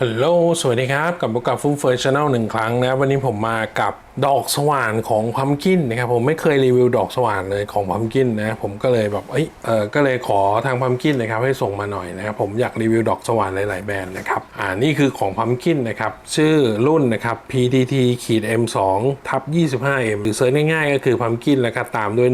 ฮัลโหล สวัสดีครับ กลับมากับฟุ้งเฟอร์ชาแนลหนึ่งครั้งนะ วันนี้ผมมากับดอกสว่านของพัมกินนะครับผมไม่เคยรีวิวดอกสว่านเลยของพัมกินนะผมก็เลยแบบเอ้ยเออก็เลยขอทางพัมกินนะครับให้ส่งมาหน่อยนะครับผมอยากรีวิวดอกสว่านหลาย ๆ แบรนด์นะครับอ่านี่คือของพัมกินนะครับชื่อรุ่นนะครับ PTT ขีด M2 ทับ 25M หรือเซิร์ชง่าย ๆ ก็คือพัมกินแล้วก็ตามด้วย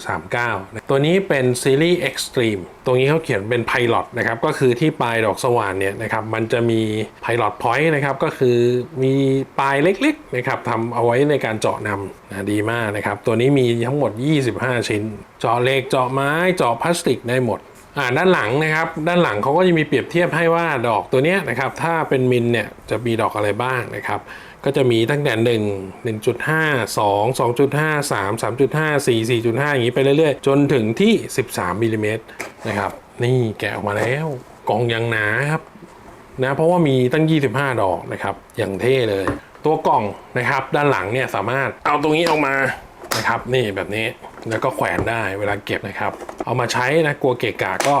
16139นะตัวนี้เป็นซีรีส์ Extreme ตรงนี้เขาเขียนเป็น Pilot นะครับก็คือที่ปลายดอกสว่านเนี่ยนะครับมันจะมี Pilot Point นะครับก็คือมีปลายเล็ก ๆ นะครับทำเอาไว้ในการเจาะนำนะดีมากนะครับ ตัวนี้มีทั้งหมด 25 ชิ้น เจาะเหล็กเจาะไม้เจาะพลาสติกได้หมดอ่าด้านหลังนะครับ ด้านหลังเขาก็จะมีเปรียบเทียบให้ว่าดอกตัวเนี้ยนะครับ ถ้าเป็นมิลเนี่ยจะมีดอกอะไรบ้างนะครับ ก็จะมีตั้งแต่1 1.5 2 2.5 3 3.5 4 4.5อย่างนี้ไปเรื่อยๆ จนถึงที่13มิลลิเมตรนะครับ นี่แกะออกมาแล้วกล่องยังหนาครับนะเพราะว่ามีตั้ง 25 ดอกนะครับ อย่างเท่เลย ตัวกล่องนะครับ ด้านหลังเนี่ยสามารถเอาตรงนี้ออกมานะครับ นี่แบบนี้แล้วก็แขวนได้เวลาเก็บนะครับ เอามาใช้นะกลัวเกะกะก็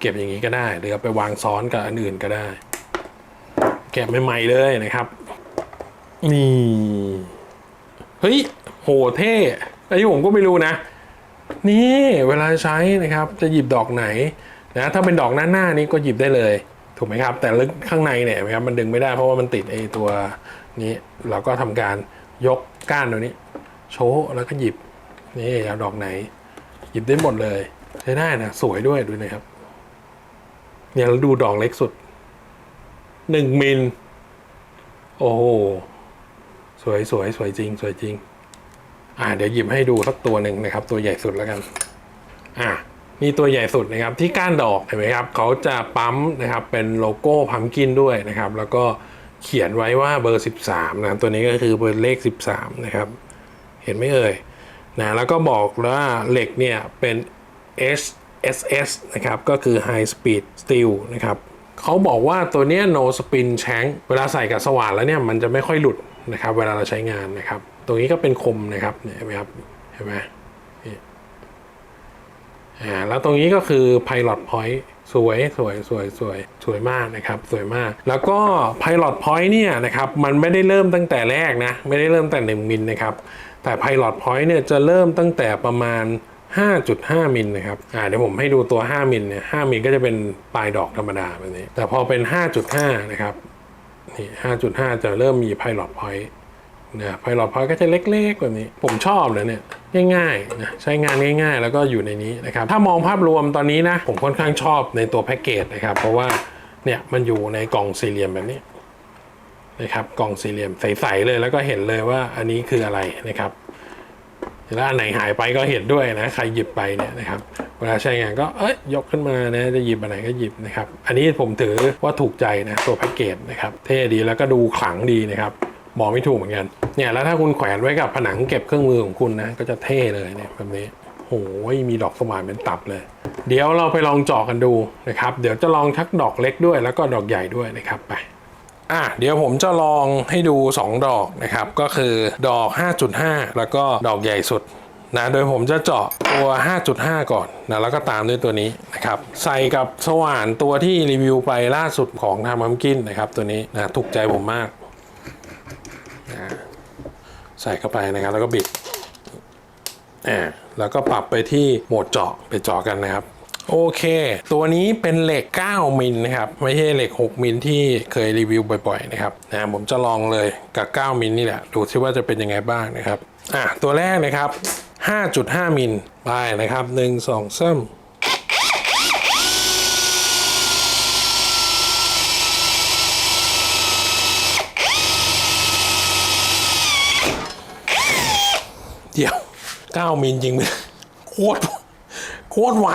เก็บอย่างนี้ก็ได้หรือเอาไปวางซ้อนกับอันอื่นก็ได้แกะใหม่ๆเลยนะครับนี่เฮ้ยโหเท่อันนี้ผมก็ไม่รู้นะ นี่เวลาใช้นะครับ จะหยิบดอกไหนนะถ้าเป็นดอกหน้าหน้านี้ก็หยิบได้เลย ถูกไหมครับ แต่ลึกข้างในเนี่ยนะครับมันดึงไม่ได้เพราะว่ามันติดไอ้ตัว นี้เราก็ทำการยกก้านตัวนี้ โชว์แล้วก็หยิบนี่เอาดอกไหน หยิบได้หมดเลยใช้ได้นะสวยด้วยดูนะครับ เนี่ยเราดูดอกเล็กสุดหนึ่งมิลโอ้โหสวยสวยสวยจริง สวยจริง อ่าเดี๋ยวหยิบให้ดูสักตัวหนึ่งนะครับ ตัวใหญ่สุดแล้วกัน อ่านี่ตัวใหญ่สุดนะครับที่ก้านดอกเห็นไหมครับเขาจะปั๊มนะครับเป็นโลโก้พัมกินด้วยนะครับ แล้วก็ เขียนไว้ว่าเบอร์ 13 นะ ตัวนี้ก็คือเบอร์เลข 13 นะครับ เห็นไหมเอ่ยนะแล้วก็บอกว่าเหล็กเนี่ยเป็น HSS นะครับ ก็คือ High Speed Steel นะครับเขาบอกว่าตัวเนี้ย no spin shank เวลาใส่กับสว่านแล้วเนี่ยมันจะไม่ค่อยหลุดนะครับ เวลาเราใช้งานนะครับ ตรงนี้ก็เป็นคมนะครับเห็นไหมครับเห็นไหมอ่าแล้วตรงนี้ก็คือ Pilot Point สวยสวยสวยสวยสวยมากนะครับสวยมาก แล้วก็ Pilot Point เนี่ยนะครับมันไม่ได้เริ่มตั้งแต่แรกนะ ไม่ได้เริ่มแต่ 1 มิลนะครับ แต่ Pilot Point เนี่ยจะเริ่มตั้งแต่ประมาณ 5.5 มิลนะครับอ่าเดี๋ยวผมให้ดูตัว 5 มิลเนี่ย5มิลก็จะเป็นปลายดอกธรรมดาแบบนี้ แต่พอเป็น 5.5 นะครับนี่5.5 จะเริ่มมี Pilot Point นะไพลอตพอยก็จะเล็กๆแบบนี้ ผมชอบเลยเนี่ยง่ายๆนะใช้งานง่ายๆ แล้วก็อยู่ในนี้นะครับ ถ้ามองภาพรวมตอนนี้นะ ผมค่อนข้างชอบในตัวแพ็กเกจนะครับ เพราะว่าเนี่ยมันอยู่ในกล่องสี่เหลี่ยมแบบนี้นะครับกล่องสี่เหลี่ยมใสๆเลยแล้วก็เห็นเลยว่าอันนี้คืออะไรนะครับแล้วอันไหนหายไปก็เห็นด้วยนะใครหยิบไปเนี่ยนะครับเวลาใช้งานก็เอ้ยยกขึ้นมานะจะหยิบอันไหนก็หยิบนะครับ อันนี้ผมถือว่าถูกใจนะตัวแพ็กเกจนะครับ เท่ดีแล้วก็ดูขลังดีนะครับ บอกไม่ถูกเหมือนกันเนี่ยแล้วถ้าคุณแขวนไว้กับผนังเก็บเครื่องมือของคุณนะ ก็จะเท่เลยเนี่ยแบบนี้โอ้ยมีดอกสว่านเป็นตับเลย เดี๋ยวเราไปลองเจาะกันดูนะครับ เดี๋ยวจะลองทักดอกเล็กด้วยแล้วก็ดอกใหญ่ด้วยนะครับไปอะเดี๋ยวผมจะลองให้ดู 2 ดอกนะครับ ก็คือดอก 5.5 แล้วก็ดอกใหญ่สุดนะโดยผมจะเจาะตัว 5.5 ก่อนนะแล้วก็ตามด้วยตัวนี้นะครับใส่กับสว่านตัวที่รีวิวไปล่าสุดของทางมัมกินนะครับตัวนี้นะถูกใจผมมาก ใส่เข้าไปนะครับแล้วก็บิดอ่าแล้วก็ปรับไปที่โหมดเจาะไปเจาะกันนะครับ โอเค ตัวนี้เป็นเหล็ก 9 มิลนะครับ ไม่ใช่เหล็ก 6 มิลที่เคยรีวิวบ่อยๆนะครับนะผมจะลองเลยกับ 9 มิลนี่แหละ ดูซิว่าจะเป็นยังไงบ้างนะครับอะตัวแรกนะครับ 5.5 มิลไปนะครับ 1 2 3เดี๋ยว 9 มิลจริงไหมโคตรโคตรไว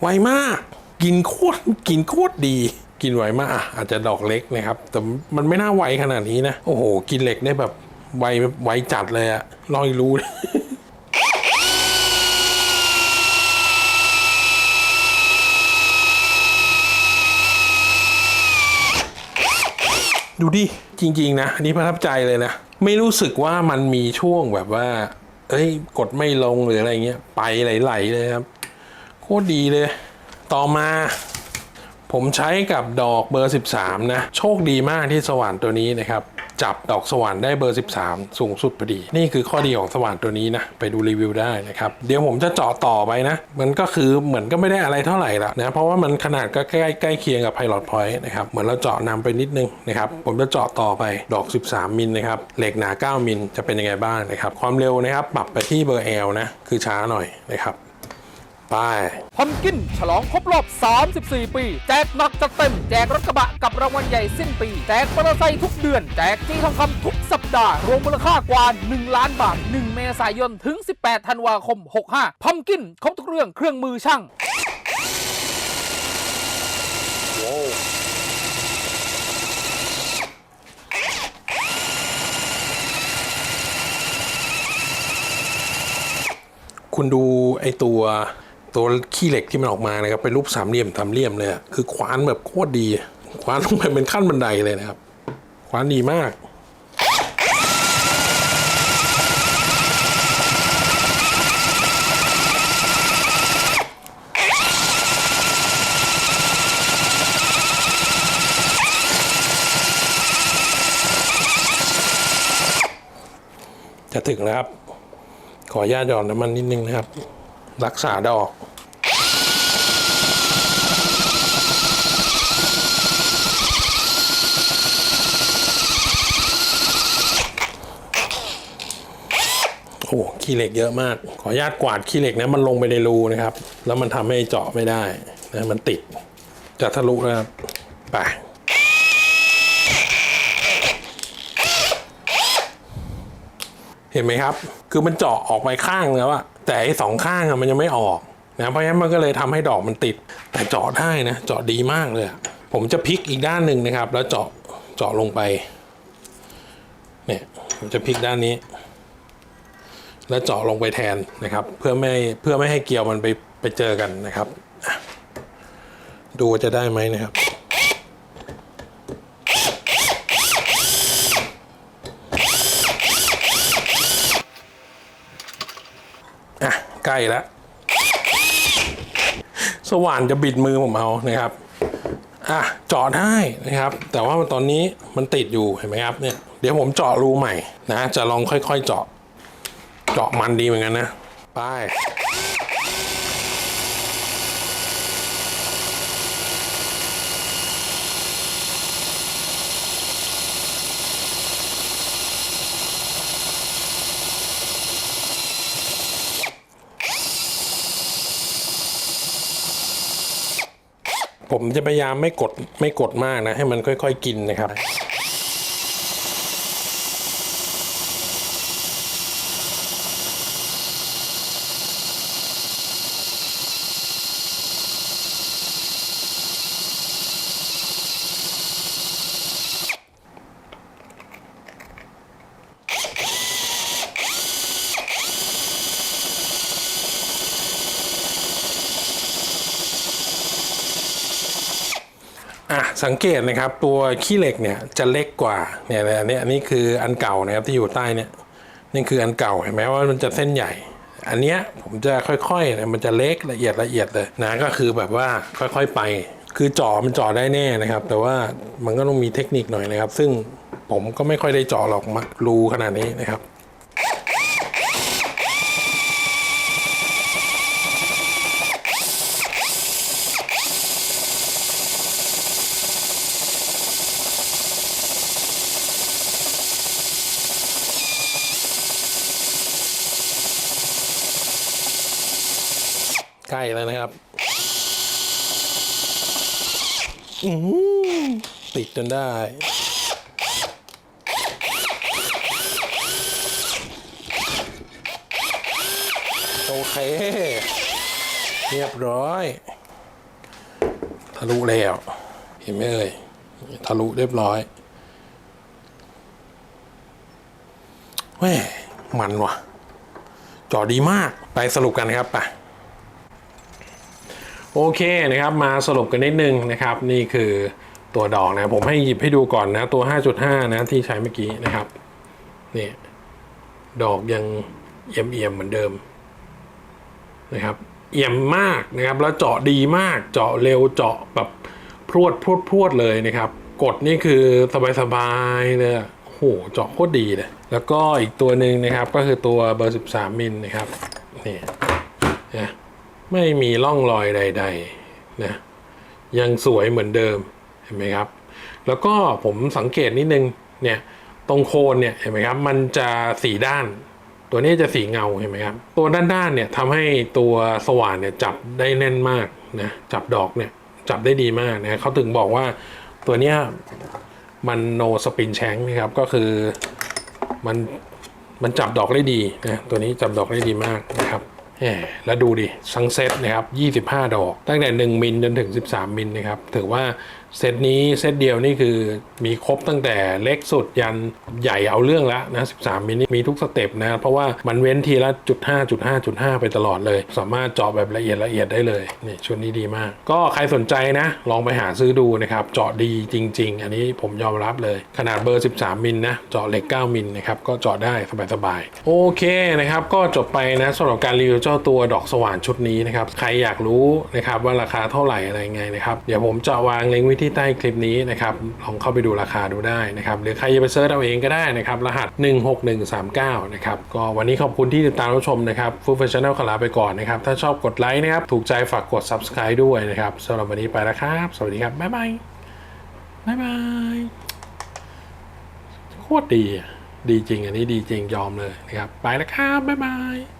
ไวมาก กินโคตรกินโคตรดี กินไวมากอะอาจจะดอกเล็กนะครับ แต่มันไม่น่าไวขนาดนี้นะ โอ้โห กินเหล็กได้แบบไวไวจัดเลยอะลองรู้ดูดิ จริง ๆ นะ อันนี้ประทับใจเลยนะ ไม่รู้สึกว่ามันมีช่วงแบบว่า เอ้ยกดไม่ลงหรืออะไรเงี้ยไปไหลๆเลยครับ โคตรดีเลย ต่อมา ผมใช้กับดอกเบอร์ 13 นะ โชคดีมากที่สว่านตัวนี้นะครับ จับดอกสว่านได้เบอร์ 13 สูงสุดพอดี นี่คือข้อดีของสว่านตัวนี้นะ ไปดูรีวิวได้นะครับ เดี๋ยวผมจะเจาะต่อไปนะ มันก็คือเหมือนก็ไม่ได้อะไรเท่าไหร่ละนะ เพราะว่ามันขนาดก็ใกล้ใกล้เคียงกับ Pilot Point นะครับ เหมือนเราเจาะนำไปนิดนึงนะครับ ผมจะเจาะต่อไปดอก 13 มิลนะครับ เหล็กหนา 9 มิลจะเป็นยังไงบ้างนะครับ ความเร็วนะครับ ปรับไปที่เบอร์ L นะ คือช้าหน่อยนะครับ ไปพัมกินฉลองครบรอบ 34 ปี แจกหนักจัดเต็ม แจกรถกระบะกับรางวัลใหญ่สิ้นปี แจกมอเตอร์ไซค์ทุกเดือน แจกจี้ทองคำทุกสัปดาห์ รวมมูลค่ากว่า 1 ล้านบาท 1 เมษายน ถึง 18 ธันวาคม 65พัมกินครบทุกเรื่องเครื่องมือช่างคุณดูไอตัว ตัวขี้เหล็กที่มันออกมานะครับเป็นรูปสามเหลี่ยมสามเหลี่ยมเลยคือคว้านแบบโคตรดี คว้านลงไปเป็นขั้นบันไดเลยนะครับ คว้านดีมากจะถึงแล้วครับ ขอญาตหย่อนน้ำมันนิดนึงนะครับ รักษาดอก โอ้ขี้เหล็กเยอะมาก ขออนุญาตกวาดขี้เหล็กนะมันลงไปในรูนะครับ แล้วมันทำให้เจาะไม่ได้นะมันติดจะทะลุนะครับไป เห็นไหมครับ คือมันเจาะออกไปข้างแล้วอะแต่ไอ้สองข้างอะมันยังไม่ออกนะเพราะฉะนั้นมันก็เลยทำให้ดอกมันติด แต่เจาะได้นะ เจาะดีมากเลย ผมจะพลิกอีกด้านหนึ่งนะครับ แล้วเจาะเจาะลงไป เนี่ยผมจะพลิกด้านนี้ แล้วเจาะลงไปแทนนะครับ เพื่อไม่เพื่อไม่ให้เกลียวมันไปไปเจอกันนะครับ ดูว่าจะได้ไหมนะครับ อะใก ล้แล้วสว่านจะบิดมือผมเอานะครับอะเจาะได้นะครับ แต่ว่าตอนนี้มันติดอยู่เห็นไหมครับเนี่ยเดี๋ยวผมเจาะรูใหม่นะ จะลองค่อยๆเจาะ เจาะมันดีเหมือนกันนะ ไป ผมจะพยายามไม่กดไม่กดมากนะ ให้มันค่อย ๆ กินนะครับ อะสังเกตนะครับตัวขี้เหล็กเนี่ยจะเล็กกว่าเนี่ยอันนี้อันนี้คืออันเก่านะครับที่อยู่ใต้เนี่ยนี่คืออันเก่าเห็นไหมว่ามันจะเส้นใหญ่ อันเนี้ยผมจะค่อยๆเนี่ยมันจะเล็กละเอียดละเอียดเลยนะก็คือแบบว่าค่อยๆไป คือจ่อมันจ่อได้แน่นะครับ แต่ว่ามันก็ต้องมีเทคนิคหน่อยนะครับ ซึ่งผมก็ไม่ค่อยได้จ่อหรอกมารูขนาดนี้นะครับ ใกล้แล้วนะครับติดจนได้ โอเค เรียบร้อย ทะลุแล้ว เห็นไหมเอ่ยทะลุเรียบร้อยแหมมันว่ะ จอดีมาก ไปสรุปกันครับไป โอเคนะครับมาสรุปกันนิดนึงนะครับ นี่คือตัวดอกนะผมให้หยิบให้ดูก่อนนะ ตัว 5.5 นะที่ใช้เมื่อกี้นะครับนี่ดอกยังเอี่ยมเอี่ยมเหมือนเดิมนะครับ เอี่ยมมากนะครับ แล้วเจาะดีมากเจาะเร็วเจาะแบบพรวดพรวดพรวดเลยนะครับ กดนี่คือสบายๆเลยโอ้โหเจาะโคตรดีเลย แล้วก็อีกตัวหนึ่งนะครับก็คือตัวเบอร์ 13 มิลนะครับนี่นะ ไม่มีร่องรอยใดๆนะยังสวยเหมือนเดิมเห็นไหมครับ แล้วก็ผมสังเกตนิดนึงเนี่ยตรงโคนเนี่ยเห็นไหมครับมันจะสีด้าน ตัวนี้จะสีเงาเห็นไหมครับตัวด้านๆเนี่ยทำให้ตัวสว่านเนี่ยจับได้แน่นมากนะจับดอกเนี่ยจับได้ดีมากนะเขาถึงบอกว่าตัวเนี้ยมันโนสปินแชงนะครับก็คือมันมันจับดอกได้ดีนะตัวนี้จับดอกได้ดีมากนะครับ แล้วดูดิซังเซตนะครับ 25 ดอก ตั้งแต่ 1 มิลจนถึง 13 มิลนะครับ ถือว่า เซตนี้เซตเดียวนี่คือมีครบตั้งแต่เล็กสุดยันใหญ่เอาเรื่องแล้วนะ 13 มิลนี่มีทุกสเต็ปนะ เพราะว่ามันเว้นทีละจุด5จุด5จุด5ไปตลอดเลย สามารถเจาะแบบละเอียดละเอียดได้เลย นี่ชุดนี้ดีมาก ก็ใครสนใจนะ ลองไปหาซื้อดูนะครับ เจาะดีจริง ๆ อันนี้ผมยอมรับเลย ขนาดเบอร์ 13 มิลนะ เจาะเหล็ก 9 มิลนะครับ ก็เจาะได้สบายๆ โอเคนะครับ ก็จบไปนะสำหรับการรีวิวเจ้าตัวดอกสว่านชุดนี้นะครับ ใครอยากรู้นะครับว่าราคาเท่าไหร่อะไรไงนะครับ เดี๋ยวผมจะวางลิงก์ว้ที่ใต้คลิปนี้นะครับลองเข้าไปดูราคาดูได้นะครับหรือใครจะไปเซิร์ชเอาเองก็ได้นะครับรหัส 16139 นะครับก็วันนี้ขอบคุณที่ติดตามรับชมนะครับฟู f ฟ s ชั่นแนลขอลาไปก่อนนะครับถ้าชอบกดไลค์นะครับถูกใจฝากกด subscribe ด้วยนะครับสำหรับวันนี้ไปแล้วครับ สวัสดีครับบ๊ายบายบ๊ายบายโคตรดีดีจริงอันนี้ดีจริงยอมเลยนะครับไปแล้วครับบ๊ายบาย